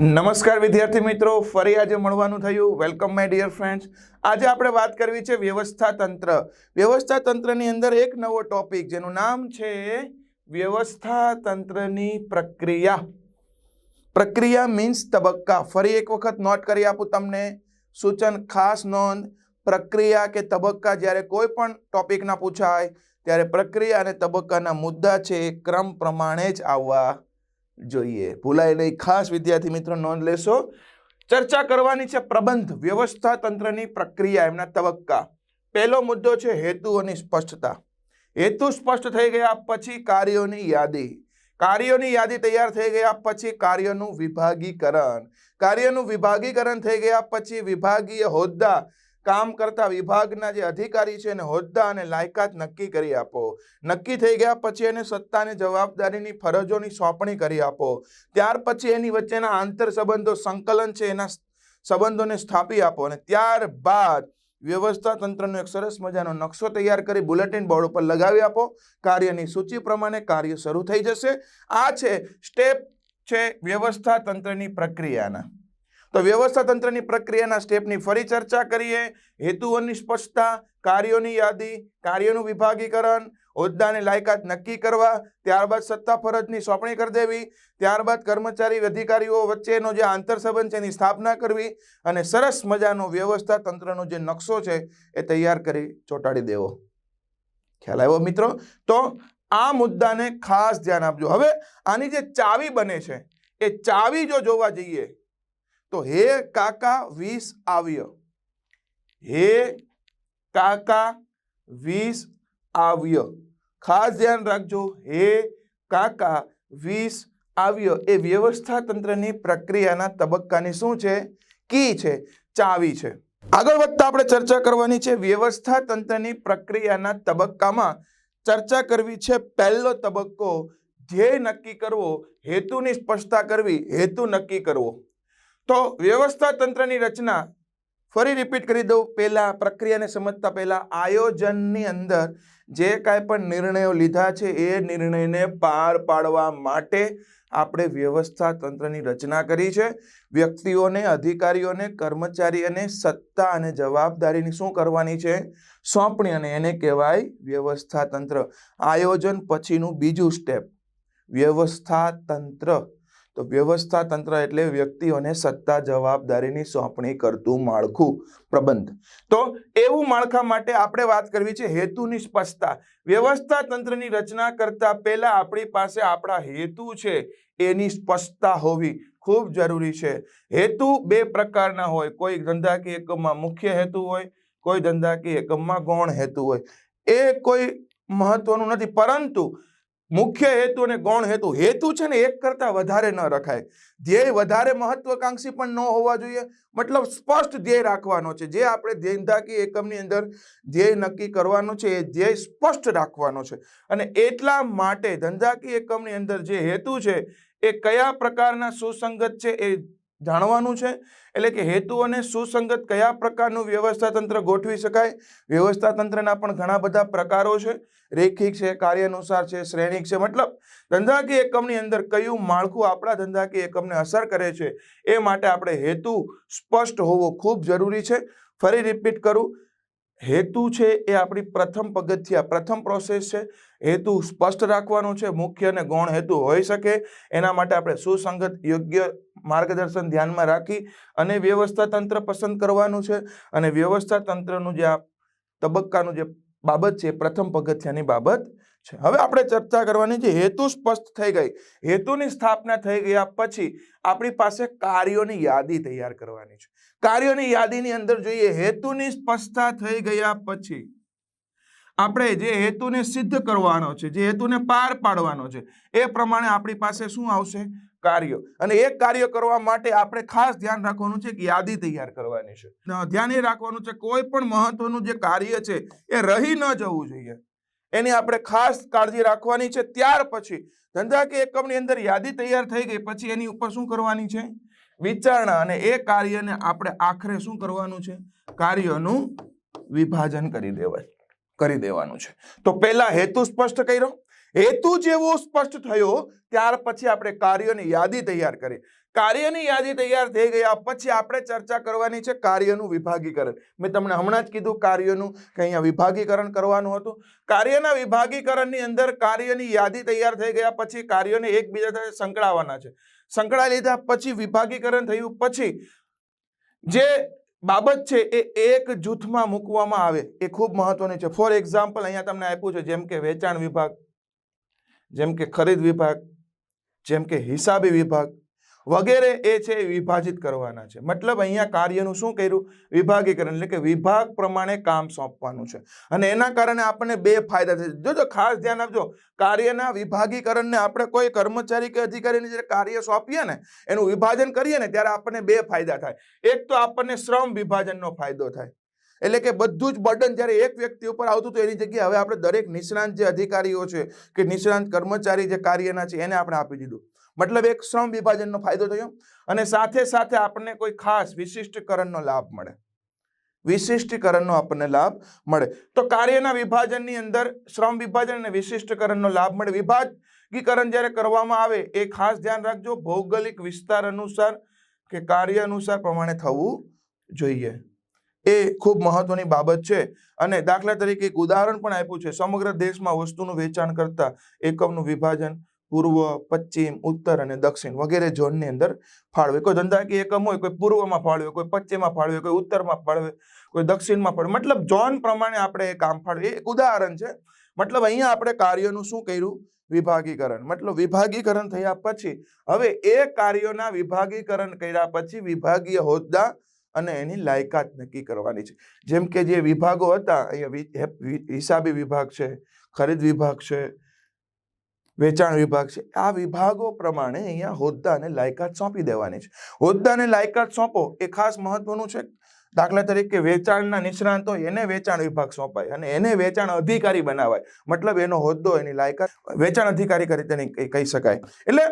નમસ્કાર વિદ્યાર્થી મિત્રો, ફરી આજે મળવાનું થયું. વેલકમ માય ડિયર ફ્રેન્ડ્સ આજે આપણે વાત કરવી છે વ્યવસ્થા તંત્ર. વ્યવસ્થા તંત્રની અંદર એક નવો ટોપિક જેનું નામ છે વ્યવસ્થા તંત્રની પ્રક્રિયા. પ્રક્રિયા મીન્સ તબક્કા. ફરી એક વખત નોટ કરી આપું તમને. સૂચન ખાસ નોંધ. પ્રક્રિયા કે તબક્કા જ્યારે કોઈ પણ ટોપિકના પૂછાય, ત્યારે પ્રક્રિયા અને તબક્કાના મુદ્દા છે ક્રમ પ્રમાણે જ આવવા જોઈએ. ભૂલાય નહીં. ખાસ વિદ્યાર્થી મિત્રો, નોંધ લેશો. ચર્ચા કરવાની છે પ્રબંધ વ્યવસ્થા તંત્રની પ્રક્રિયા, એમના તબક્કા. પહેલો મુદ્દો છે હેતુઓની સ્પષ્ટતા. હેતુ સ્પષ્ટ થઈ ગયા પછી કાર્યોની યાદી. કાર્યોની યાદી તૈયાર થઈ ગયા પછી કાર્યનું વિભાગીકરણ. કાર્યનું વિભાગીકરણ થઈ ગયા પછી વિભાગીય હોદ્દા. કામ કરતા વિભાગના જે અધિકારી છે એને હોદ્દા અને લાયકાત નક્કી કરી આપો. નક્કી થઈ ગયા પછી એને સત્તાની જવાબદારીની ફરજોની સોંપણી કરી આપો. ત્યાર પછી એની વચ્ચેના આંતર સંબંધો સંકલન છે એના સંબંધોને સ્થાપી આપો અને ત્યારબાદ વ્યવસ્થા તંત્રનો એક સરસ મજાનો નકશો તૈયાર કરી બુલેટિન બોર્ડ ઉપર લગાવી આપો. કાર્યની સૂચિ પ્રમાણે કાર્ય શરૂ થઈ જશે. આ છે સ્ટેપ છે વ્યવસ્થા તંત્રની પ્રક્રિયાના. તો વ્યવસ્થા તંત્રની પ્રક્રિયાના સ્ટેપની ફરી ચર્ચા કરીએ. હેતુઓની સ્પષ્ટતા, કાર્યોની યાદી, કાર્યોનું વિભાગીકરણ, હોદ્દાની લાયકાત નક્કી કરવા, ત્યારબાદ સત્તા ફરજની સોંપણી કરી દેવી, ત્યારબાદ કર્મચારી અધિકારીઓ વચ્ચેનો જે આંતરસંબંધ છે એની સ્થાપના કરવી અને સરસ મજાનો વ્યવસ્થા તંત્રનો જે નકશો છે એ તૈયાર કરી ચોંટાડી દેવો. ખ્યાલ આવ્યો મિત્રો? તો આ મુદ્દાને ખાસ ધ્યાન આપજો. હવે આની જે ચાવી બને છે, એ ચાવી જો જોવા જઈએ તો હે કાકા વીસ આવ્ય. હે કાકા વીસ આવ્ય. ખાસ ધ્યાન રાખજો, હે કાકા વીસ આવ્ય એ વ્યવસ્થા તંત્રની પ્રક્રિયાના તબક્કાની શું છે? કી છે? ચાવી છે. આગળ વધતા આપણે ચર્ચા કરવાની છે વ્યવસ્થા તંત્રની પ્રક્રિયાના તબક્કામાં ચર્ચા કરવી છે, પહેલો તબક્કો ધ્યેય નક્કી કરવો, હેતુની સ્પષ્ટતા કરવી, હેતુ નક્કી કરવો. તો વ્યવસ્થા તંત્રની રચના ફરી રિપીટ કરી દઉં. પહેલાં પ્રક્રિયાને સમજતા પહેલાં આયોજનની અંદર જે કાંઈ પણ નિર્ણયો લીધા છે એ નિર્ણયને પાર પાડવા માટે આપણે વ્યવસ્થા તંત્રની રચના કરી છે. વ્યક્તિઓને, અધિકારીઓને, કર્મચારી અને સત્તા અને જવાબદારીની શું કરવાની છે? સોંપણી અને એને કહેવાય વ્યવસ્થા તંત્ર આયોજન પછીનું બીજું સ્ટેપ વ્યવસ્થા તંત્ર તો વ્યવસ્થા તંત્ર એટલે વ્યક્તિઓને સત્તા, જવાબદારીની સોંપણી કરતું માળખું પ્રબંધ. તો એવું માળખા માટે આપણે વાત કરવી છે હેતુની સ્પષ્ટતા. વ્યવસ્થા તંત્રની રચના કરતા પહેલા આપણી પાસે આપણા હેતુ છે એની સ્પષ્ટતા હોવી ખૂબ જરૂરી છે. હેતુ બે પ્રકારના હોય. કોઈ ધંધાકીય એકમમાં મુખ્ય હેતુ હોય, કોઈ ધંધાકીય એકમમાં ગૌણ હેતુ હોય. એ કોઈ મહત્વનું નથી. પરંતુ મુખ્ય હેતુ અને ગૌણ હેતુ. હેતુ છે ને એક કરતાં વધારે ન રખાય. ધ્યેય વધારે મહત્વકાંક્ષી પણ ન હોવા જોઈએ. મતલબ સ્પષ્ટ ધ્યેય રાખવાનો છે. જે આપણે ધંધાકીય એકમની અંદર ધ્યેય નક્કી કરવાનો છે, એ ધ્યેય સ્પષ્ટ રાખવાનો છે. અને એટલા માટે ધંધાકીય એકમની અંદર જે હેતુ છે, એ કયા પ્રકારના સુસંગત છે, એ જાણવાનું છે? એટલે કે હેતુઓને સુસંગત કયા પ્રકારનું વ્યવસ્થા તંત્ર ગોઠવી શકાય? વ્યવસ્થા તંત્રના પણ ઘણા બધા પ્રકારો છે. રેખિક છે, કાર્યાનુસાર છે, શ્રેણિક છે. મતલબ ધંધાકીય એકમની અંદર કયું માળખું આપણા ધંધાકીય એકમને અસર કરે છે? એ માટે આપણે હેતુ સ્પષ્ટ હોવો ખૂબ જરૂરી છે. ફરી રિપીટ કરું. હેતુ છે એ આપણી પ્રથમ પગથિયા, પ્રથમ પ્રોસેસ છે. હેતુ સ્પષ્ટ રાખવાનો છે, મુખ્ય અને ગૌણ હેતુ હોઈ શકે. એના માટે આપણે સુસંગત, યોગ્ય માર્ગદર્શન ધ્યાનમાં રાખી અને વ્યવસ્થા તંત્ર પસંદ કરવાનું છે. અને વ્યવસ્થા તંત્રનું જે આ તબક્કાનું જે બાબત છે પ્રથમ પગથિયાની બાબત છે. હવે આપણે ચર્ચા કરવાની છે, હેતુ સ્પષ્ટ થઈ ગઈ. હેતુની સ્થાપના થઈ ગયા પછી આપણી પાસે કાર્યોની યાદી તૈયાર કરવાની છે. કાર્યોની યાદીની અંદર જોઈએ, હેતુની સ્પષ્ટતા થઈ ગયા પછી આપણે જે હેતુને સિદ્ધ કરવાનો છે, જે હેતુને પાર પાડવાનો છે, એ પ્રમાણે આપણી પાસે શું આવશે? કાર્યો. અને એ કાર્ય કરવા માટે આપણે ખાસ ધ્યાન રાખવાનું છે કે યાદી તૈયાર કરવાની છે. ધ્યાન એ રાખવાનું છે, કોઈ પણ મહત્વનું જે કાર્ય છે, એ રહી ન જવું જોઈએ. એની આપણે ખાસ કાળજી રાખવાની છે. ત્યાર પછી ધંધાકીય એકમની અંદર યાદી તૈયાર થઈ ગઈ, પછી એની ઉપર શું કરવાની છે? વિચારણા અને એ કાર્યને આપણે આખરે શું કરવાનું છે? કાર્યનું વિભાજન કરી દેવાય કરી દેવાનું છે. તો પહેલા હેતુ સ્પષ્ટ કર્યો. હેતુ જેવો સ્પષ્ટ થયો, ત્યાર પછી આપણે કાર્યોની યાદી તૈયાર કરી. કાર્યની યાદી તૈયાર થઈ ગયા પછી આપણે ચર્ચા કરવાની છે કાર્યનું વિભાગીકરણ. મેં તમને હમણાં જ કીધું કાર્યનું કે અહીંયા વિભાગીકરણ કરવાનું હતું. કાર્યના વિભાગીકરણની અંદર કાર્યની યાદી તૈયાર થઈ ગયા પછી કાર્યોને એકબીજા સાથે સંકળાવવાના છે. સંકળાઈ લીધા પછી વિભાગીકરણ થયું પછી જે બાબત છે એ એક જૂથમાં મૂકવામાં આવે. એ ખૂબ મહત્વની છે. ફોર એક્ઝામ્પલ અહીંયા તમને આપ્યું છે જેમ કે વેચાણ વિભાગ, જેમ કે ખરીદ વિભાગ, જેમ કે હિસાબી વિભાગ વગેરે એ છે વિભાજિત કરવાના છે. મતલબ અહીંયા કાર્યનું શું કર્યું? વિભાગીકરણ, એટલે કે વિભાગ પ્રમાણે કામ સોંપવાનું છે. અને એના કારણે આપણને બે ફાયદા થશે. જોજો ખાસ ધ્યાન આપજો. કાર્યના વિભાગીકરણને આપણે કોઈ કર્મચારી કે અધિકારીને જ્યારે કાર્ય સોંપીએ ને, એનું વિભાજન કરીએ ને, ત્યારે આપણને બે ફાયદા થાય. એક તો આપણને શ્રમ વિભાજનનો ફાયદો થાય. એટલે કે બધું જ બર્ડન જ્યારે એક વ્યક્તિ ઉપર આવતું હતું, એની જગ્યાએ હવે આપણે દરેક નિષ્ણાંત જે અધિકારીઓ છે કે નિષ્ણાંત કર્મચારી જે કાર્યના છે, એને આપણે આપી દીધું. મતલબ એક શ્રમ વિભાજનનો ફાયદો થયો અને સાથે સાથે આપણને કોઈ ખાસ વિશિષ્ટકરણનો લાભ મળે. વિશિષ્ટીકરણનો આપણને લાભ મળે. તો કાર્યના વિભાજનની અંદર શ્રમ વિભાજન અને વિશિષ્ટકરણનો લાભ મળે. વિભાગીકરણ જ્યારે કરવામાં આવે એ ખાસ ધ્યાન રાખજો. ભૌગોલિક વિસ્તાર અનુસાર કે કાર્ય અનુસાર પ્રમાણે થવું જોઈએ. એ ખૂબ મહત્વની બાબત છે અને દાખલા તરીકે એક ઉદાહરણ પણ આપ્યું છે. સમગ્ર દેશમાં વસ્તુનું વેચાણ કરતા એકમનું વિભાજન પૂર્વ, પશ્ચિમ, ઉત્તર અને દક્ષિણ વગેરે ઝોનની અંદર ફાળવે. કોઈ ધંધાકીય એકમ હોય, કોઈ પૂર્વમાં ફાળવે, કોઈ પશ્ચિમમાં ફાળવે, કોઈ ઉત્તરમાં ફાળવે, કોઈ દક્ષિણમાં ફાળવે. મતલબ ઝોન પ્રમાણે આપણે એ કામ ફાળવે એક ઉદાહરણ છે. મતલબ અહીંયા આપણે કાર્યનું શું કર્યું? વિભાગીકરણ. મતલબ વિભાગીકરણ થયા પછી, હવે એ કાર્યોના વિભાગીકરણ કર્યા પછી વિભાગીય હોદ્દા અને એની લાયકાત નક્કી કરવાની છે. જેમ કે જે વિભાગો હતા, અહીંયા હિસાબી વિભાગ છે, ખરીદ વિભાગ છે વેચાણ વિભાગ છે. આ વિભાગો પ્રમાણે અહીંયા હોદ્દાને લાયકાત સોંપી દેવાની છે. હોદ્દાને લાયકાત સોંપો એ ખાસ મહત્વનું છે. દાખલા તરીકે વેચાણના નિષ્ણાંત એને વેચાણ વિભાગ સોંપાય અને એને વેચાણ અધિકારી બનાવાય. મતલબ એનો હોદ્દો એની લાયકાત વેચાણ અધિકારી કરી કહી શકાય. એટલે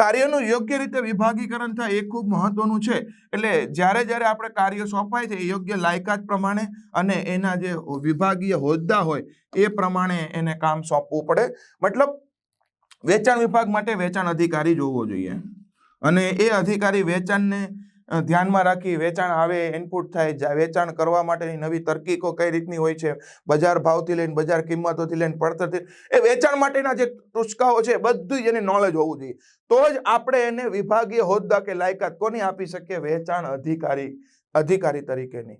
કાર્યનું યોગ્ય રીતે વિભાગીકરણ થાય એ ખૂબ મહત્વનું છે. એટલે જ્યારે જ્યારે આપણે કાર્ય સોંપાય છે એ યોગ્ય લાયકાત પ્રમાણે અને એના જે વિભાગીય હોદ્દા હોય એ પ્રમાણે એને કામ સોંપવું પડે. મતલબ વેચાણ વિભાગ માટે વેચાણ અધિકારી જોવો જોઈએ. અને એ અધિકારી વેચાણને ધ્યાનમાં રાખી વેચાણ આવે ઇનપુટ થાય વેચાણ કરવા માટેની નવી તરકીકો કઈ રીતની હોય છે, બજાર ભાવથી લઈને, બજાર કિંમતોથી લઈને, પડતરથી એ વેચાણ માટેના જે ટુચકાઓ છે બધું જ એને નોલેજ હોવું જોઈએ. તો જ આપણે એને વિભાગીય હોદ્દા કે લાયકાત કોની આપી શકીએ? વેચાણ અધિકારી અધિકારી તરીકેની.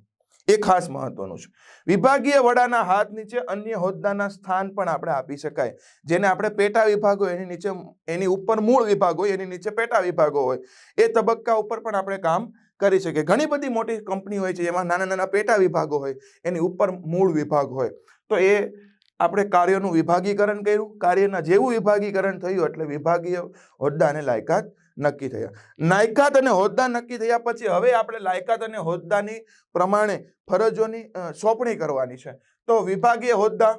એ ખાસ મહત્વનું છે. વિભાગીય વડાના હાથ નીચે અન્ય હોદ્દાના સ્થાન પણ આપણે આપી શકાય. જેને આપણે પેટા વિભાગો એની નીચે એની ઉપર મૂળ વિભાગ હોય, એની નીચે પેટા વિભાગો હોય, એ તબક્કા ઉપર પણ આપણે કામ કરી શકીએ. ઘણી બધી મોટી કંપની હોય છે એમાં નાના નાના પેટા વિભાગો હોય, એની ઉપર મૂળ વિભાગ હોય. તો એ આપણે કાર્યોનું વિભાગીકરણ કર્યું. કાર્યના જેવું વિભાગીકરણ થયું, એટલે વિભાગીય હોદ્દાને લાયકાત નક્કી થયા. લાયકાત અને હોદ્દા નક્કી થયા પછી હવે આપણે લાયકાત અને હોદ્દાની પ્રમાણે ફરજોની સોંપણી કરવાની છે. તો વિભાગીય હોદ્દા,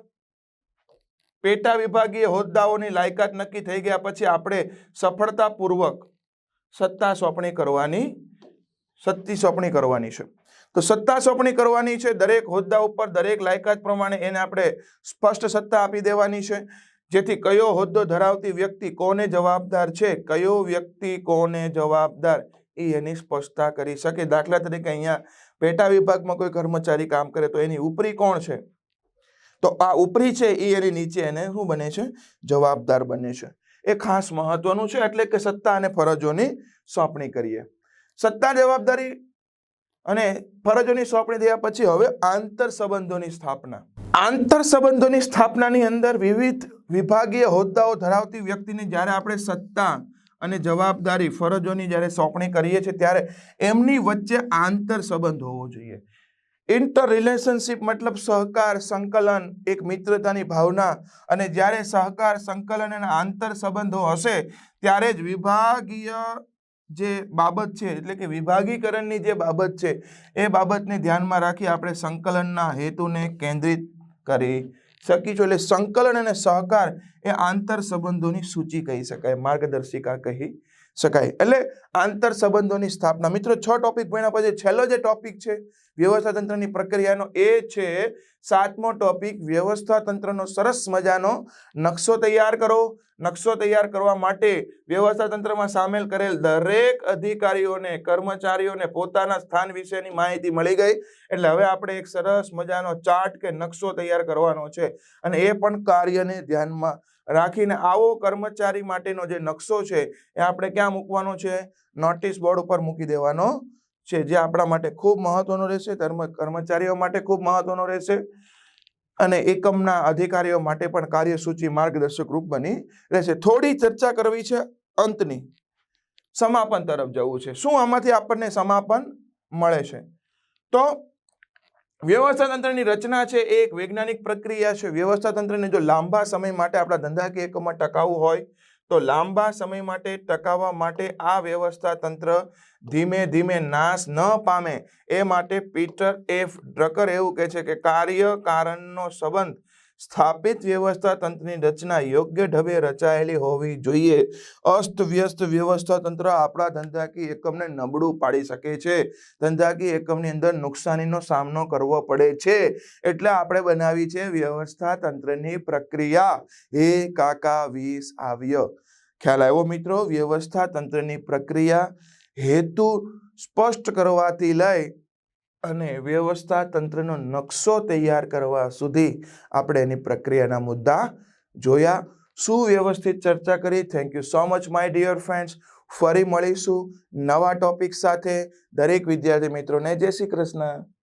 પેટા વિભાગીય હોદ્દાઓની લાયકાત નક્કી થઈ ગયા પછી આપણે સફળતાપૂર્વક સત્તા સોંપણી કરવાની, સત્તી સોંપણી કરવાની છે. તો સત્તા સોંપણી કરવાની છે દરેક હોદ્દા ઉપર દરેક લાયકાત પ્રમાણે એને આપણે સ્પષ્ટ સત્તા આપી દેવાની છે. જેથી કયો હોદ્દો ધરાવતી વ્યક્તિ કોને જવાબદાર છે, કયો વ્યક્તિ કોને જવાબદાર, એ એની સ્પષ્ટતા કરી શકે. દાખલા તરીકે અહીંયા પેટા વિભાગમાં કોઈ કર્મચારી કામ કરે તો એની ઉપરી કોણ છે? તો આ ઉપરી છે, એ એની નીચે એને શું બને છે? જવાબદાર બને છે. એ ખાસ મહત્વનું છે, એટલે કે સત્તા અને ફરજોની સોંપણી કરીએ. સત્તા જવાબદારી અને ફરજોની સોંપણી થયા પછી હવે આંતર સંબંધોની સ્થાપના. આંતર સંબંધોની સ્થાપનાની અંદર વિવિધ વિભાગીય હોદ્દાઓ ધરાવતી વ્યક્તિને જ્યારે આપણે સત્તા અને જવાબદારી ફરજોની જ્યારે સોંપણી કરીએ છીએ, ત્યારે એમની વચ્ચે આંતર સંબંધ હોવો જોઈએ. ઇન્ટર રિલેશનશિપ મતલબ સહકાર, સંકલન, એક મિત્રતાની ભાવના અને જ્યારે સહકાર, સંકલન અને આંતર સંબંધો હશે, ત્યારે જ વિભાગીય જે બાબત છે, એટલે કે વિભાગીકરણની જે બાબત છે, એ બાબતને ધ્યાનમાં રાખી આપણે સંકલનના હેતુને કેન્દ્રિત કરી શકીશું એટલે સંકલન અને સહકાર એ આંતર સંબંધોની સૂચિ કહી શકાય માર્ગદર્શિકા કહી શકાય. એટલે આંતર સંબંધોની સ્થાપના. મિત્રો, છ ટોપિક ભણ્યા પછી છેલ્લો જે ટોપિક છે, વ્યવસ્થા તંત્રની પ્રક્રિયાનો એ છે, સાતમો ટોપિક વ્યવસ્થા તંત્રનો સરસ મજાનો નકશો તૈયાર કરો. નકશો તૈયાર કરવા માટે વ્યવસ્થા તંત્રમાં સામેલ કરેલ દરેક અધિકારીઓને, કર્મચારીઓને પોતાના સ્થાન વિશેની માહિતી મળી ગઈ. એટલે હવે આપણે એક સરસ મજાનો ચાર્ટ કે નકશો તૈયાર કરવાનો છે. અને એ પણ કાર્યને ધ્યાનમાં રાખીને આવો કર્મચારી માટેનો જે નકશો છે, એ આપણે ક્યાં મૂકવાનો છે? નોટિસ બોર્ડ ઉપર મૂકી દેવાનો છે, જે આપણા માટે ખૂબ મહત્વનો રહેશે કર્મચારીઓ માટે ખૂબ મહત્વનો રહેશે અને એકમના અધિકારીઓ માટે પણ કાર્યસૂચિ માર્ગદર્શક રૂપ બની રહેશે. થોડી ચર્ચા કરવી છે અંતની. સમાપન તરફ જવું છે. શું આમાંથી આપણને સમાપન મળે છે? તો વ્યવસ્થા તંત્રની રચના છે, એ એક વૈજ્ઞાનિક પ્રક્રિયા છે. વ્યવસ્થા તંત્રને જો લાંબા સમય માટે આપણા ધંધાકીય એકમમાં ટકાવવું હોય, તો લાંબા સમય માટે ટકાવવા માટે આ વ્યવસ્થા તંત્ર ધીમે ધીમે નાશ ન પામે. એ માટે પીટર એફ ડ્રકર એવું કહે છે કે કાર્ય કારણનો સંબંધ સ્થાપિત વ્યવસ્થા તંત્રની રચના યોગ્ય ઢબે રચાયેલી હોવી જોઈએ. અસ્તવ્યસ્ત વ્યવસ્થા તંત્ર આપણા ધંધાકીય એકમને નબળું પાડી શકે છે. ધંધાકીય એકમની અંદર નુકસાનીનો સામનો કરવો પડે છે. એટલે આપણે બનાવી છે વ્યવસ્થા તંત્રની પ્રક્રિયા. એ કાકા વીસ આવ્ય. ખ્યાલ આવ્યો મિત્રો? વ્યવસ્થા તંત્રની પ્રક્રિયા હેતુ સ્પષ્ટ કરવાથી લઈ અને વ્યવસ્થા તંત્રનો નકશો તૈયાર કરવા સુધી આપણે એની પ્રક્રિયાના મુદ્દા જોયા. સુવ્યવસ્થિત ચર્ચા કરી. Thank you so much my dear friends ફરી મળીશું નવા ટોપિક સાથે. દરેક વિદ્યાર્થી મિત્રોને જય શ્રી કૃષ્ણ.